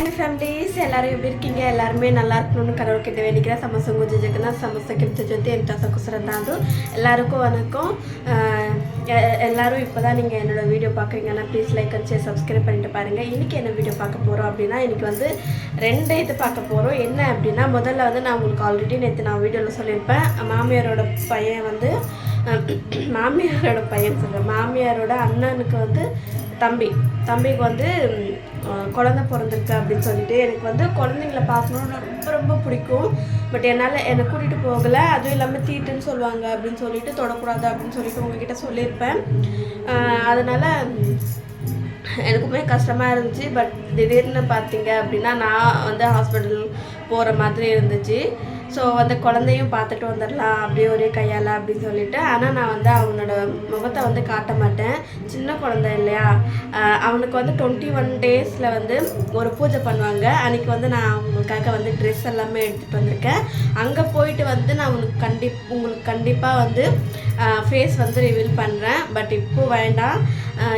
என் families எல்லாரும் எப்படி இருக்கீங்க எல்லாருமே நல்லா இருக்கணும்னு கடவுள் கிட்ட வேண்டிக்கிறேன் ಸಮಸ್ಯೆ ಗುಂಜಿ ಜಗನ್ನಾಥ್ ಸಮಸ್ಯೆಕ್ಕಿಂತ ಜೊತೆ ಎಂತ ಸಕುಸರಂತಾದು எல்லாருக்கும் வணக்கம் அஹ் எ- எல்லாரும் இப்போ தான் நீங்கள் என்னோட வீடியோ பார்க்குறீங்கன்னா please like and share subscribe பண்ணிட்டு பாருங்கள் இன்றைக்கி என்ன வீடியோ பார்க்க போகிறோம் அப்படின்னா இன்றைக்கி வந்து ரெண்டு இது பார்க்க போகிறோம் என்ன அப்படின்னா முதல்ல வந்து நான் உங்களுக்கு ஆல்ரெடி நேற்று நான் வீடியோவில் சொல்லியிருப்பேன் மாமியாரோட பையன் வந்து அஹ் மாமியாரோட பையன் சொல்கிறேன் மாமியாரோட அண்ணனுக்கு வந்து தம்பி தம்பிக்கு வந்து குழந்த குழந்தை பிறந்திருக்கு அப்படின்னு சொல்லிட்டு எனக்கு வந்து குழந்தைங்கள பார்க்கணுன்னு ரொம்ப ரொம்ப பிடிக்கும். பட் என்னால் என்னை கூட்டிகிட்டு போகலை. அதுவும் இல்லாமல் தீட்டுன்னு சொல்லுவாங்க அப்படின்னு சொல்லிட்டு தொடக்கூடாது அப்படின்னு சொல்லிட்டு உங்ககிட்ட சொல்லியிருப்பேன். அதனால் எனக்குமே கஷ்டமாக இருந்துச்சு. பட் திடீர்னு பார்த்தீங்க அப்படின்னா நான் வந்து ஹாஸ்பிட்டல் போகிற மாதிரி இருந்துச்சு. ஸோ வந்து குழந்தையும் பார்த்துட்டு வந்துடலாம் அப்படியே ஒரே கையால் அப்படின்னு சொல்லிட்டு. ஆனால் நான் வந்து அவனோட முகத்தை வந்து காட்ட மாட்டேன். சின்ன குழந்தை இல்லையா? அவனுக்கு வந்து டுவெண்ட்டி ஒன் டேஸில் வந்து ஒரு பூஜை பண்ணுவாங்க. அன்றைக்கி வந்து நான் அவங்களுக்காக வந்து ட்ரெஸ் எல்லாமே எடுத்துகிட்டு வந்திருக்கேன். அங்கே போயிட்டு வந்து நான் உங்களுக்கு கண்டி உங்களுக்கு கண்டிப்பாக வந்து ஃபேஸ் வந்து ரிவீல் பண்ணுறேன் பட் இப்போ வேண்டாம்.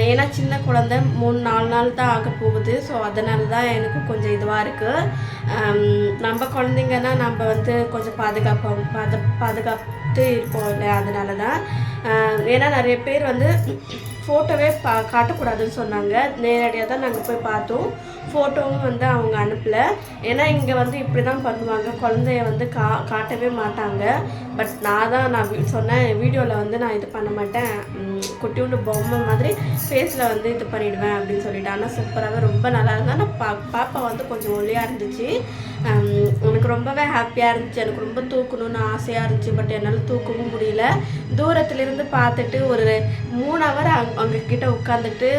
ஏன்னா சின்ன குழந்தை மூணு நாலு நாள் தான் ஆக போகுது. ஸோ அதனால தான் எனக்கு கொஞ்சம் இதுவாக இருக்குது நம்ம குழந்தைங்கன்னா நம்ம வந்து கொஞ்சம் பாதுகாப்பாக பாது பாதுகாத்து இருப்போம் இல்லையா? அதனால தான். ஏன்னா நிறைய பேர் வந்து ஃபோட்டோவே பா காட்டக்கூடாதுன்னு சொன்னாங்க. நேரடியாக தான் நாங்கள் போய் பார்த்தோம். ஃபோட்டோவும் வந்து அவங்க அனுப்பல. ஏன்னா இங்கே வந்து இப்படி தான் பண்ணுவாங்க. குழந்தைய வந்து கா காட்டவே மாட்டாங்க. பட் நான் தான் நான் சொன்னேன் வீடியோவில் வந்து நான் இது பண்ண மாட்டேன். குட்டியோண்டு பொம்மை மாதிரி ஃபேஸில் வந்து இது பண்ணிடுவேன் அப்படின்னு சொல்லிட்டு. ஆனால் சூப்பராகவே ரொம்ப நல்லா இருந்தால் நான் பா பாப்பா வந்து கொஞ்சம் ஒல்லியாக இருந்துச்சு. எனக்கு ரொம்பவே ஹாப்பியாக இருந்துச்சு. எனக்கு ரொம்ப தூக்கணும்னு ஆசையாக இருந்துச்சு. பட் என்னால் தூக்கவும் முடியல. தூரத்துலேருந்து பார்த்துட்டு ஒரு மூணு ஹவர் அங்கே கிட்ட உட்காந்துட்டு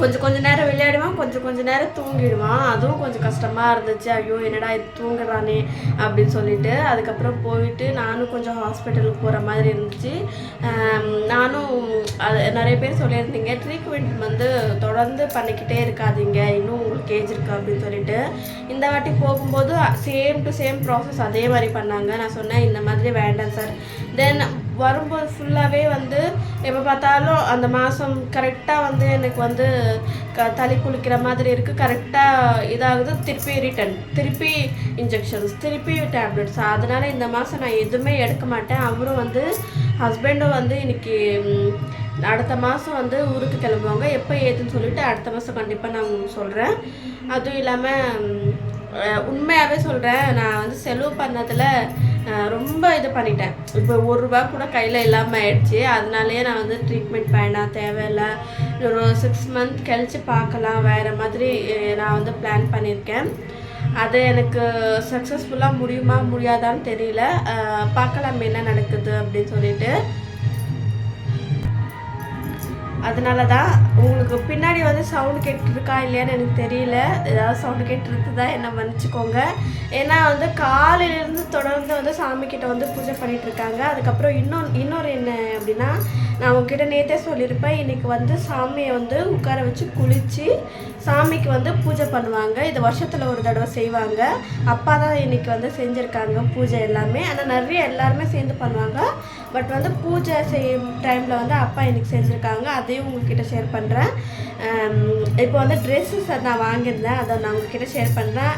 கொஞ்சம் கொஞ்ச நேரம் விளையாடுவான் கொஞ்சம் கொஞ்ச நேரம் தூங்கிடுவான். அதுவும் கொஞ்சம் கஷ்டமாக இருந்துச்சு. ஐயோ என்னடா இது தூங்குறானே அப்படின்னு சொல்லிட்டு அதுக்கப்புறம் போயிட்டு நானும் கொஞ்சம் ஹாஸ்பிட்டலுக்கு போகிற மாதிரி இருந்துச்சு. நானும் அது நிறைய பேர் சொல்லியிருந்தீங்க ட்ரீட்மெண்ட் வந்து தொடர்ந்து பண்ணிக்கிட்டே இருக்காதீங்க. இன்னும் உங்களுக்கு ஏஜ் இருக்கு அப்படின்னு சொல்லிட்டு. இந்த வாட்டி போகும்போது சேம் டு சேம் ப்ராசஸ் அதே மாதிரி பண்ணாங்க. நான் சொன்னேன் இந்த மாதிரி வேண்டாம் சார். தென் வரும்போது ஃபுல்லாகவே வந்து எப்போ பார்த்தாலும் அந்த மாதம் கரெக்டாக வந்து எனக்கு வந்து க தலை குளிக்கிற மாதிரி இருக்குது கரெக்டாக இதாகுது. திருப்பி ரிட்டன் திருப்பி இன்ஜெக்ஷன்ஸ் திருப்பி டேப்லெட்ஸ் அதனால் இந்த மாதம் நான் எதுவுமே எடுக்க மாட்டேன். அவரும் வந்து ஹஸ்பண்டும் வந்து இன்னைக்கு அடுத்த மாதம் வந்து ஊருக்கு கிளம்புவாங்க. எப்போ ஏதுன்னு சொல்லிட்டு அடுத்த மாதம் கண்டிப்பாக நான் உங்களுக்கு சொல்கிறேன் அதுவும் இல்லாமல் உண்மையாகவே சொல்கிறேன் நான் வந்து செலவு பண்ணதில் ரொம்ப இது பண்ணிட்டேன். இப்போ ஒரு ரூபா கூட கையில் இல்லாமல் ஆயிடுச்சு. அதனாலேயே நான் வந்து ட்ரீட்மெண்ட் வேண்டாம் தேவையில்லை. ஒரு சிக்ஸ் மந்த் கழித்து பார்க்கலாம். வேறு மாதிரி நான் வந்து பிளான் பண்ணியிருக்கேன். அது எனக்கு சக்ஸஸ்ஃபுல்லாக முடியுமா முடியாதான்னு தெரியல. பார்க்கலாம் என்ன நடக்குது அப்படின்னு சொல்லிட்டு. அதனால தான் உங்களுக்கு பின்னாடி வந்து சவுண்டு கேட்டுருக்கா இல்லையான்னு எனக்கு தெரியல. ஏதாவது சவுண்டு கேட்டுருக்குதா என்ன மன்னிச்சுக்கோங்க. ஏன்னா வந்து காலையிலேருந்து தொடர்ந்து வந்து சாமி கிட்ட வந்து பூஜை பண்ணிட்டு இருக்காங்க. அதுக்கப்புறம் இன்னொன்று இன்னொரு என்ன அப்படின்னா நான் உங்ககிட்ட நேற்றே சொல்லியிருப்பேன். இன்றைக்கி வந்து சாமியை வந்து உட்கார வச்சு குளித்து சாமிக்கு வந்து பூஜை பண்ணுவாங்க. இது வருஷத்தில் ஒரு தடவை செய்வாங்க. அப்பா தான் இன்றைக்கி வந்து செஞ்சுருக்காங்க பூஜை எல்லாமே. ஆனால் நிறைய எல்லாருமே சேர்ந்து பண்ணுவாங்க. பட் வந்து பூஜை செய்யும் டைமில் வந்து அப்பா இன்னைக்கு செஞ்சுருக்காங்க. அதையும் உங்ககிட்ட ஷேர் பண்ணுறேன் இப்போ வந்து ட்ரெஸ்ஸஸ் நான் வாங்கியிருந்தேன். அதை நான் உங்ககிட்ட ஷேர் பண்ணுறேன்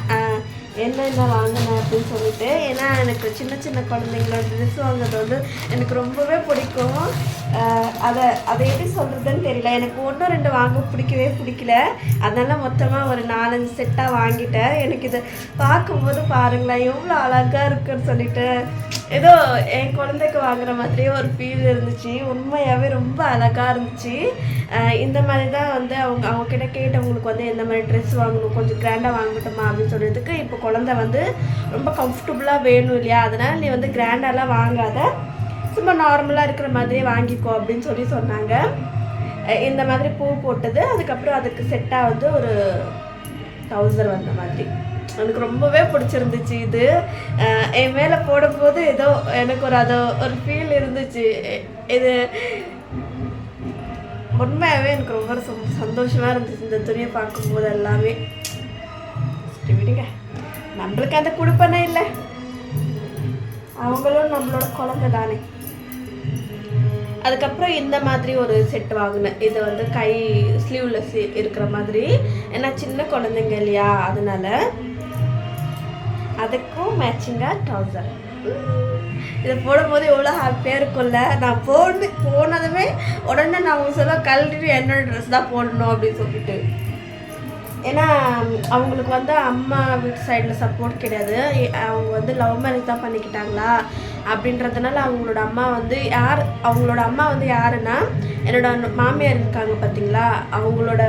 என்னென்ன வாங்கினேன் அப்படின்னு சொல்லிட்டு ஏன்னா எனக்கு சின்ன சின்ன குழந்தைங்களோட ட்ரெஸ் வாங்குறது வந்து எனக்கு ரொம்பவே பிடிக்கும். அதை அதை எப்படி சொல்கிறதுன்னு தெரியல. எனக்கு ஒன்றும் ரெண்டு வாங்க பிடிக்கவே பிடிக்கல. அதனால் மொத்தமாக ஒரு நாலஞ்சு செட்டாக வாங்கிட்டேன். எனக்கு இதை பார்க்கும்போது பாருங்களேன் எவ்வளோ அழகாக இருக்குன்னு சொல்லிட்டு. ஏதோ என் குழந்தைக்கு வாங்குற மாதிரியே ஒரு ஃபீல் இருந்துச்சு. உண்மையாகவே ரொம்ப அழகாக இருந்துச்சு. இந்த மாதிரி தான் வந்து அவங்க அவங்க கிட்ட கேட்டவங்களுக்கு வந்து எந்த மாதிரி ட்ரெஸ் வாங்கணும் கொஞ்சம் கிராண்டாக வாங்கட்டுமா அப்படின்னு சொல்கிறதுக்கு இப்போ குழந்தை வந்து ரொம்ப கம்ஃபர்டபுளாக வேணும் இல்லையா? அதனால் நீ வந்து கிராண்டாலாம் வாங்காத. சும்மா நார்மலாக இருக்கிற மாதிரியே வாங்கிக்கோ அப்படின்னு சொல்லி சொன்னாங்க. இந்த மாதிரி பூ போட்டது. அதுக்கப்புறம் அதுக்கு செட்டாக வந்து ஒரு டவுசர் வந்த மாதிரி. எனக்கு ரொம்பவே பிடிச்சிருந்துச்சு இது. என் மேலே போடும்போது ஏதோ எனக்கு ஒரு அதோ ஒரு ஃபீல் இருந்துச்சு. இது உண்மையாகவே எனக்கு ரொம்ப சந்தோஷமாக இருந்துச்சு இந்த துணியை பார்க்கும்போது எல்லாமே. விடுங்க. நம்மளுக்கு அந்த கொடுப்பனே இல்லை. அவங்களும் நம்மளோட குழந்தை தானே. அதுக்கப்புறம் இந்த மாதிரி ஒரு செட் வாங்கினேன். இது வந்து கை ஸ்லீவ்லெஸ் இருக்கிற மாதிரி. ஏன்னா சின்ன குழந்தைங்க இல்லையா? அதனால அதுக்கும் மேட்சிங்காக ட்ரௌசர் இதை போடும்போது எவ்வளோ ஹாப்பியாக இருக்கும்ல? நான் போடு போனதுமே உடனே நான் அவங்க சொல்ல கழட்டிட்டு என்னோட ட்ரெஸ் தான் போடணும் அப்படின்னு சொல்லிட்டு. ஏன்னா அவங்களுக்கு வந்து அம்மா வீட்டு சைடில் சப்போர்ட் கிடையாது. அவங்க வந்து லவ் மேரேஜ் தான் பண்ணிக்கிட்டாங்களா? அப்படின்றதுனால அவங்களோட அம்மா வந்து யார் அவங்களோட அம்மா வந்து யாருன்னா என்னோட மாமியார் இருக்காங்க பார்த்தீங்களா அவங்களோட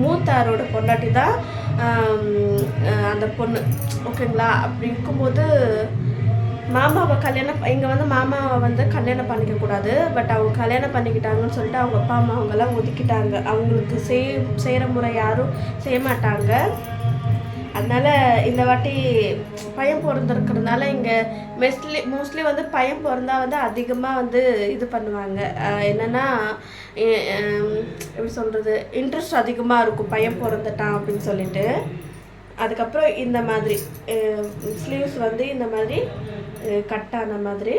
மூத்தாரோட பொண்டாட்டி தான் அந்த பொண்ணு. ஓகேங்களா? அப்படி இருக்கும்போது மாமாவை கல்யாணம் இங்கே வந்து மாமாவை வந்து கல்யாணம் பண்ணிக்க கூடாது. பட் அவங்க கல்யாணம் பண்ணிக்கிட்டாங்கன்னு சொல்லிட்டு அவங்க அப்பா அம்மா அவங்கெல்லாம் ஒதுக்கிட்டாங்க. அவங்களுக்கு செய் செய்கிற முறை யாரும் செய்ய மாட்டாங்க. அதனால இந்த வாட்டி பையன் பிறந்திருக்கிறதுனால இங்கே மெஸ்ட்லி மோஸ்ட்லி வந்து பையன் பிறந்தா வந்து அதிகமாக வந்து இது பண்ணுவாங்க. என்னென்னா எப்படி சொல்கிறது இன்ட்ரெஸ்ட் அதிகமாக இருக்கும். பையன் பிறந்துட்டான் அப்படின்னு சொல்லிட்டு. அதுக்கப்புறம் இந்த மாதிரி ஸ்லீவ்ஸ் வந்து இந்த மாதிரி கட் ஆன மாதிரி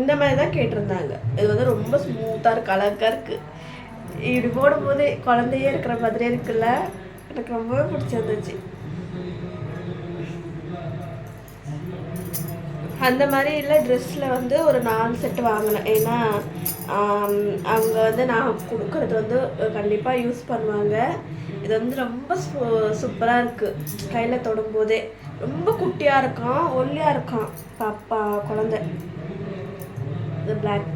இந்த மாதிரி தான் கேட்டிருந்தாங்க. இது வந்து ரொம்ப ஸ்மூத்தாக இருக்கு அழகாக இருக்குது இப்படி போடும்போது குழந்தையே இருக்கிற மாதிரியே இருக்குல்ல? எனக்கு ரொம்பவே பிடிச்சிருந்துச்சு. அந்த மாதிரி இல்லை ட்ரெஸ்ஸில் வந்து ஒரு நாலு செட்டு வாங்கினேன் ஏன்னா அவங்க வந்து நான் கொடுக்கறது வந்து கண்டிப்பாக யூஸ் பண்ணுவாங்க. இது வந்து ரொம்ப சூப்பராக இருக்குது கையில் தொடும்போதே. ரொம்ப குட்டியாக இருக்கான் ஒல்லியாக இருக்கான். பாப்பா குழந்தை. இது பிளாக்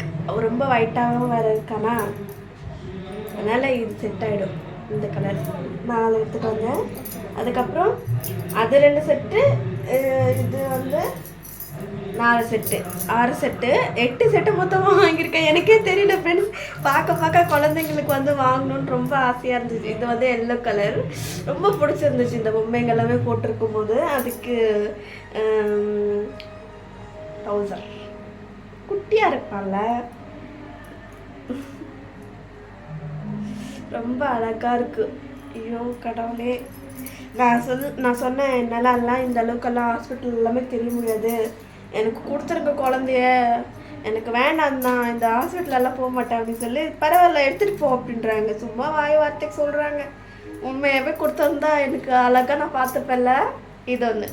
ரொம்ப ஒயிட்டாகவும் வேறு இருக்கானா? அதனால் இது செட் ஆகிடும் இந்த கலர் நாலு எடுத்துட்டு வந்தேன். அதுக்கப்புறம் அது ரெண்டு செட்டு இது வந்து நாலு செட்டு ஆறு செட்டு எட்டு செட்டு மொத்தமாக வாங்கியிருக்கேன். எனக்கே தெரியல ஃப்ரெண்ட்ஸ் பார்க்க பார்க்க குழந்தைங்களுக்கு வந்து வாங்கணும்னு ரொம்ப ஆசையாக இருந்துச்சு. இது வந்து எல்லோ கலர் ரொம்ப பிடிச்சிருந்துச்சு இந்த பொம்மைங்க எல்லாமே போட்டிருக்கும் போது அதுக்கு ட்ரௌசர் குட்டியாக இருப்பான்ல. ரொம்ப அழகாக இருக்குது ஐயோ கடவுளே. நான் சொல் நான் சொன்னேன் என்னால் எல்லாம் இந்த அளவுக்கெல்லாம் ஹாஸ்பிட்டல் எல்லாமே தெரிய முடியாது. எனக்கு கொடுத்துருக்க குழந்தைய எனக்கு வேண்டாம் தான் இந்த ஹாஸ்பிட்டலெல்லாம் போக மாட்டேன் அப்படின்னு சொல்லி பரவாயில்ல எடுத்துகிட்டு போ அப்படின்றாங்க. சும்மா வாய் வார்த்தைக்கு சொல்கிறாங்க உண்மையாகவே கொடுத்துருந்தா எனக்கு அழகாக நான் பார்த்துப்பேன்ல. இது ஒன்று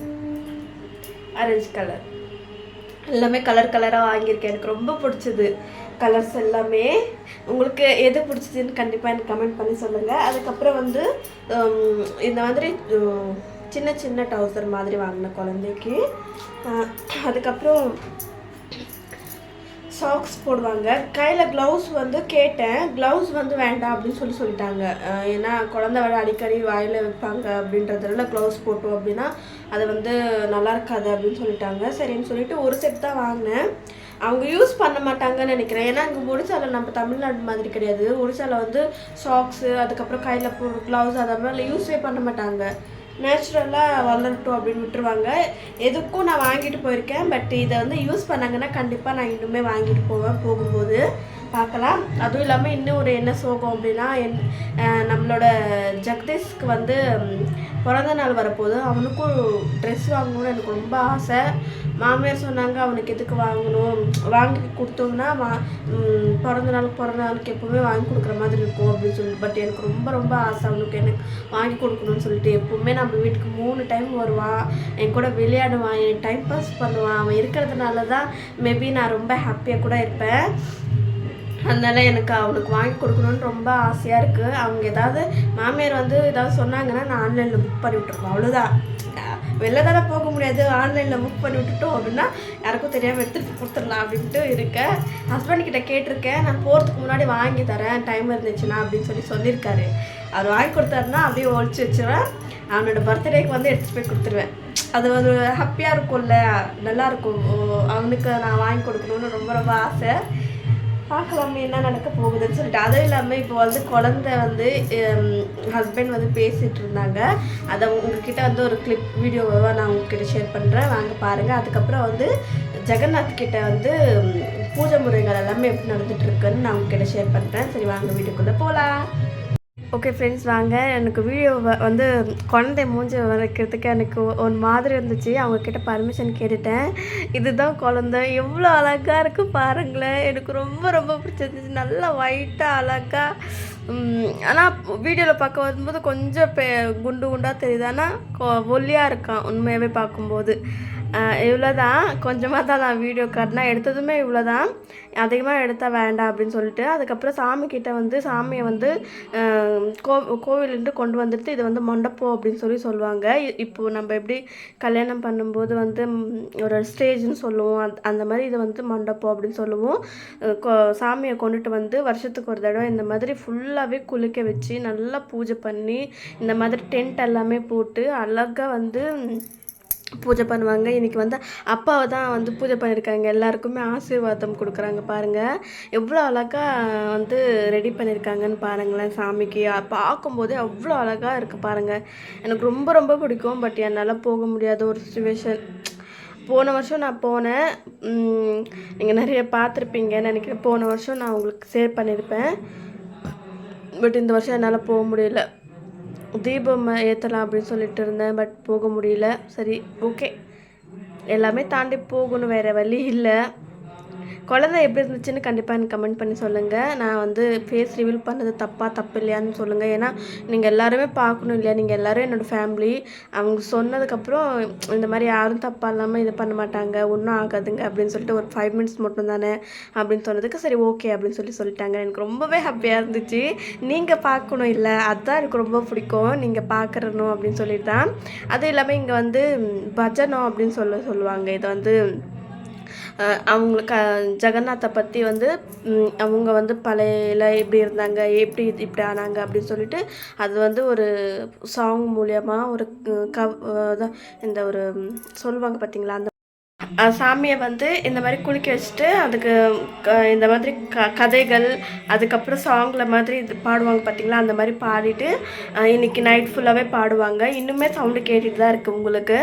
ஆரஞ்சு கலர் எல்லாமே கலர் கலராக வாங்கியிருக்கேன். எனக்கு ரொம்ப பிடிச்சது. கலர்ஸ் எல்லாமே. உங்களுக்கு எது பிடிச்சதுன்னு கண்டிப்பாக எனக்கு கமெண்ட் பண்ணி சொல்லுங்கள் அதுக்கப்புறம் வந்து இந்த மாதிரி சின்ன சின்ன டவுசர் மாதிரி வாங்கின குழந்தைக்கு. அதுக்கப்புறம் சாக்ஸ் போடுவாங்க. கையில் க்ளவுஸ் வந்து கேட்டேன். க்ளவுஸ் வந்து வேண்டாம் அப்படின்னு சொல்லி சொல்லிட்டாங்க. ஏன்னா குழந்தை வர அடிக்கடி வாயில் வைப்பாங்க அப்படின்றதுனால க்ளவுஸ் போட்டோம் அப்படின்னா அது வந்து நல்லா இருக்காது அப்படின்னு சொல்லிட்டாங்க. சரின்னு சொல்லிட்டு ஒரு செட் தான் வாங்கினேன். அவங்க யூஸ் பண்ண மாட்டாங்கன்னு நினைக்கிறேன். ஏன்னா இங்கே ஒடிசாவில் நம்ம தமிழ்நாடு மாதிரி கிடையாது. ஒடிசாவில் வந்து சாக்ஸு அதுக்கப்புறம் கையில் க்ளவுஸ் அதை மாதிரி யூஸே பண்ண மாட்டாங்க. நேச்சுரலாக வளரட்டும் அப்படின்னு விட்டுருவாங்க. எதுக்கும் நான் வாங்கிட்டு போயிருக்கேன். பட் இதை வந்து யூஸ் பண்ணாங்கன்னா கண்டிப்பாக நான் இன்னுமே வாங்கிட்டு போவேன் போகும்போது. பார்க்கலாம். அதுவும் இல்லாமல் இன்னும் ஒரு என்ன சோகம் அப்படின்னா என் நம்மளோட ஜெகதீஷ்க்கு வந்து பிறந்த நாள் வரப்போகுது. அவனுக்கும் ட்ரெஸ் வாங்கணும்னு எனக்கு ரொம்ப ஆசை. மாமியார் சொன்னாங்க அவனுக்கு எதுக்கு வாங்கணும்? வாங்கி கொடுத்தோம்னா மா பிறந்த நாளுக்கு பிறந்த நாளுக்கு எப்போவுமே வாங்கி கொடுக்குற மாதிரி இருக்கும் அப்படின்னு சொல்லி. பட் எனக்கு ரொம்ப ரொம்ப ஆசை. அவனுக்கு எனக்கு வாங்கி கொடுக்கணும்னு சொல்லிட்டு எப்போவுமே நம்ம வீட்டுக்கு மூணு டைம் வருவான் என் கூட விளையாடுவான் என் டைம் பாஸ் பண்ணுவான் அவன் இருக்கிறதுனால தான் மேபி நான் ரொம்ப ஹாப்பியாக கூட இருப்பேன். அதனால எனக்கு அவனுக்கு வாங்கி கொடுக்கணும்னு ரொம்ப ஆசையாக இருக்குது அவங்க ஏதாவது மாமியார் வந்து ஏதாவது சொன்னாங்கன்னா நான் ஆன்லைனில் புக் பண்ணி விட்டுருப்பேன் அவ்வளோதான் வெளில தானே போக முடியாது. ஆன்லைனில் புக் பண்ணி விட்டுட்டோம் அப்படின்னா யாருக்கும் தெரியாமல் எடுத்துகிட்டு கொடுத்துடலாம் அப்படின்ட்டு இருக்கேன் ஹஸ்பண்ட் கிட்ட கேட்டிருக்கேன். நான் போகிறதுக்கு முன்னாடி வாங்கி தரேன். டைம் இருந்துச்சுன்னா அப்படின்னு சொல்லி சொல்லியிருக்காரு. அவர் வாங்கி கொடுத்தாருன்னா அப்படியே ஒழிச்சு வச்சுருவேன். அவனோட பர்த்டேக்கு வந்து எடுத்துகிட்டு போய் கொடுத்துருவேன். அது ஒரு ஹாப்பியாக இருக்கும்ல. நல்லாயிருக்கும் ஓ, அவனுக்கு நான் வாங்கி கொடுக்கணும்னு ரொம்ப ரொம்ப ஆசை. பார்க்கலாமே என்ன நடக்க போகுதுன்னு சொல்லிட்டு. அதுவும் இல்லாமல் இப்போ வந்து குழந்தை வந்து ஹஸ்பண்ட் வந்து பேசிகிட்டு இருந்தாங்க. அதை உங்ககிட்ட வந்து ஒரு கிளிப் வீடியோவை நான் உங்ககிட்ட ஷேர் பண்ணுறேன் வாங்க பாருங்கள் அதுக்கப்புறம் வந்து ஜெகநாத் கிட்ட வந்து பூஜை முறைகள் எல்லாமே எப்படி நடந்துட்டு இருக்குன்னு நான் உங்ககிட்ட ஷேர் பண்ணுறேன் சரி வாங்க வீட்டுக்குள்ளே போகலாம் ஓகே ஃப்ரெண்ட்ஸ் வாங்க. எனக்கு வீடியோ வந்து குழந்தை மூஞ்சி வரைக்கிறதுக்கு எனக்கு ஒரு மாதிரி இருந்துச்சு. அவங்கக்கிட்ட பர்மிஷன் கேட்டுட்டேன். இதுதான் குழந்தை. எவ்வளோ அழகாக இருக்குது பாருங்களேன். எனக்கு ரொம்ப ரொம்ப பிடிச்சிருந்துச்சு. நல்லா ஒயிட்டாக அழகாக ஆனால் வீடியோவில் பார்க்க வரும்போது கொஞ்சம் பெ குண்டு குண்டாக தெரியுது. ஆனால் ஒல்லியாக இருக்கான் உண்மையாகவே பார்க்கும்போது. இவ்வளோ தான் கொஞ்சமாக தான் நான் வீடியோ காட்டினா எடுத்ததுமே இவ்வளோ தான் அதிகமாக எடுத்தால் வேண்டாம் அப்படின்னு சொல்லிட்டு அதுக்கப்புறம் சாமி வந்து சாமியை வந்து கோ கோவிலிருந்து கொண்டு வந்துட்டு இது வந்து மண்டப்போ அப்படின்னு சொல்லி சொல்லுவாங்க. இப்போது இப்போ நம்ம எப்படி கல்யாணம் பண்ணும்போது வந்து ஒரு ஸ்டேஜ்னு சொல்லுவோம். அந்த- அந்த மாதிரி இது வந்து மண்டப்போ அப்படின்னு சொல்லுவோம். கொ- சாமியை கொண்டுட்டு வந்து வருஷத்துக்கு ஒரு தடவை இந்த மாதிரி ஃபுல்லாகவே குளிக்க வச்சு நல்லா பூஜை பண்ணி இந்த மாதிரி டென்ட் எல்லாமே போட்டு அழகாக வந்து பூஜை பண்ணுவாங்க. இன்றைக்கி வந்து அப்பாவை தான் வந்து பூஜை பண்ணியிருக்காங்க எல்லாருக்குமே ஆசீர்வாதம் கொடுக்குறாங்க பாருங்கள் எவ்வளோ அழகாக வந்து ரெடி பண்ணியிருக்காங்கன்னு பாருங்களேன் சாமிக்கு. பார்க்கும்போதே அவ்வளோ அழகாக இருக்குது பாருங்கள் எனக்கு ரொம்ப ரொம்ப பிடிக்கும். பட் என்னால் போக முடியாத ஒரு சுச்சுவேஷன் போன வருஷம் நான் போனேன். நீங்கள் நிறைய பார்த்துருப்பீங்கன்னு நினைக்கிறேன். போன வருஷம் நான் உங்களுக்கு ஷேர் பண்ணியிருப்பேன் பட் இந்த வருஷம் என்னால் போக முடியல. தீபம் ஏற்றலாம் அப்படின்னு சொல்லிட்டு இருந்தேன் பட் போக முடியல. சரி ஓகே எல்லாமே தாண்டி போகணும் வேறு வழி இல்லை. குழந்தை எப்படி இருந்துச்சுன்னு கண்டிப்பாக எனக்கு கமெண்ட் பண்ணி சொல்லுங்கள் நான் வந்து ஃபேஸ் ரிவீல் பண்ணது தப்பாக தப்பு இல்லையான்னு சொல்லுங்கள் ஏன்னா நீங்கள் எல்லாருமே பார்க்கணும் இல்லையா? நீங்கள் எல்லோரும் என்னோடய ஃபேமிலி அவங்க சொன்னதுக்கப்புறம் இந்த மாதிரி யாரும் தப்பாக இல்லாமல் இது பண்ண மாட்டாங்க. ஒன்றும் ஆகாதுங்க அப்படின்னு சொல்லிட்டு ஒரு ஃபைவ் மினிட்ஸ் மட்டும் தானே அப்படின்னு சொன்னதுக்கு சரி ஓகே அப்படின்னு சொல்லி சொல்லிட்டாங்க. எனக்கு ரொம்பவே ஹாப்பியாக இருந்துச்சு. நீங்கள் பார்க்கணும் இல்லை அதுதான் எனக்கு ரொம்ப பிடிக்கும். நீங்கள் பார்க்கறணும் அப்படின்னு சொல்லிட்டு தான். அதுவும் இல்லாமல் இங்கே வந்து பஜனம் அப்படின்னு சொல்ல சொல்லுவாங்க. இதை வந்து அவங்களுக்கு ஜெகநாத்தை பற்றி வந்து அவங்க வந்து பழையில எப்படி இருந்தாங்க எப்படி இது- இப்படி ஆனாங்க அப்படின்னு சொல்லிட்டு அது வந்து ஒரு சாங் மூலியமாக ஒரு கவ் இந்த ஒரு சொல்லுவாங்க பார்த்தீங்களா அந்த சாமியை வந்து இந்த மாதிரி குளிக்க வச்சுட்டு அதுக்கு க- இந்த மாதிரி க கதைகள் அதுக்கப்புறம் சாங்கில் மாதிரி இது பாடுவாங்க பார்த்தீங்களா அந்த மாதிரி பாடிட்டு இன்றைக்கி இன்னைக்கு நைட் ஃபுல்லாகவே பாடுவாங்க. இன்னுமே சவுண்டு கேட்டுட்டு தான் இருக்குது உங்களுக்கு.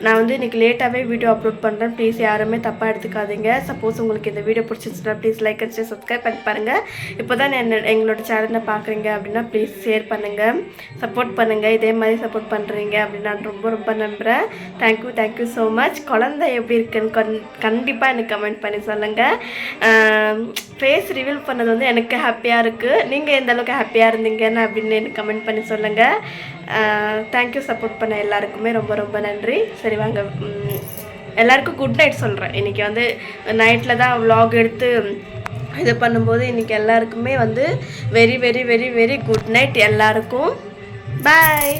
நான் வந்து இன்றைக்கி லேட்டாகவே வீடியோ அப்லோட் பண்ணுறேன் ப்ளீஸ் யாருமே தப்பாக எடுத்துக்காதீங்க. சப்போஸ் உங்களுக்கு இந்த வீடியோ பிடிச்சிருந்துச்சுன்னா ப்ளீஸ் லைக் அடிச்சு சப்ஸ்கிரைப் பண்ணி பாருங்கள் இப்போ தான் என்ன எங்களோட சேனலை பார்க்குறீங்க அப்படின்னா ப்ளீஸ் ஷேர் பண்ணுங்கள் சப்போர்ட் பண்ணுங்கள் இதே மாதிரி சப்போர்ட் பண்ணுறீங்க அப்படின்னு நான் ரொம்ப ரொம்ப நம்புகிறேன் தேங்க்யூ தேங்க்யூ ஸோ மச் குழந்தை எப்படி இருக்குன்னு கண் கண்டிப்பாக எனக்கு கமெண்ட் பண்ணி சொல்லுங்கள் ஃபேஸ் ரிவீல் பண்ணது வந்து எனக்கு ஹாப்பியாக இருக்குது நீங்கள் எந்த அளவுக்கு ஹாப்பியாக இருந்தீங்கன்னு அப்படின்னு எனக்கு கமெண்ட் பண்ணி சொல்லுங்கள் தேங்க்யூ சப்போர்ட் பண்ண எல்லாருக்குமே ரொம்ப ரொம்ப நன்றி. சரி வாங்க. எல்லாருக்கும் குட் நைட் சொல்கிறேன் இன்றைக்கி வந்து நைட்டில் தான் விலாக் எடுத்து இது பண்ணும்போது இன்றைக்கி எல்லாருக்குமே வந்து very very very very good night எல்லாருக்கும். பாய்